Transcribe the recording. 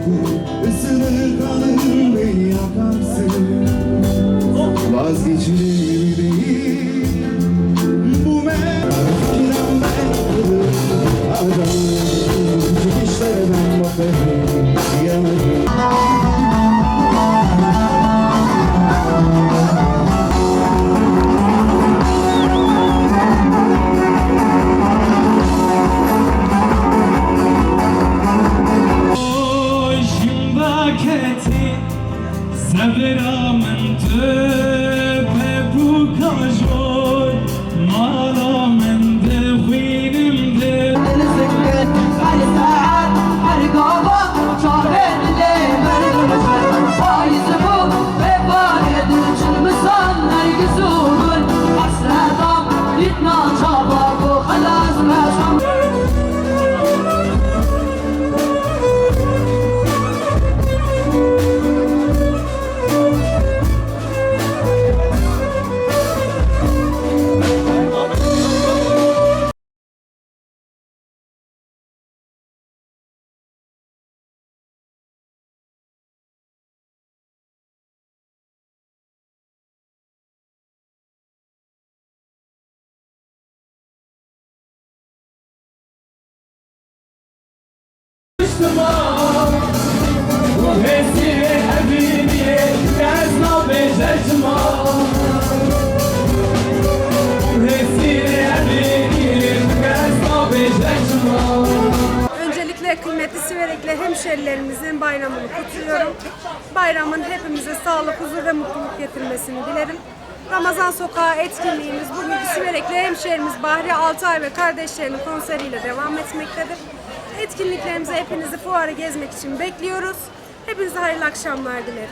Isınır kanım beni yakarsın Vazgeçilir değil Bu mevkiden ben küçük işlere ben bakarım Severamın tüpe bu kajol Malamın Öncelikle kıymetli Siverekli hemşerilerimizin bayramını kutluyorum. Bayramın hepimize sağlık, huzur ve mutluluk getirmesini dilerim. Ramazan Sokağı etkinliğimiz bugün Siverekli hemşerimiz Bahri Altay ve kardeşlerinin konseriyle devam etmektedir. Etkinliklerimize hepinizi fuarı gezmek için bekliyoruz. Hepinize hayırlı akşamlar dilerim.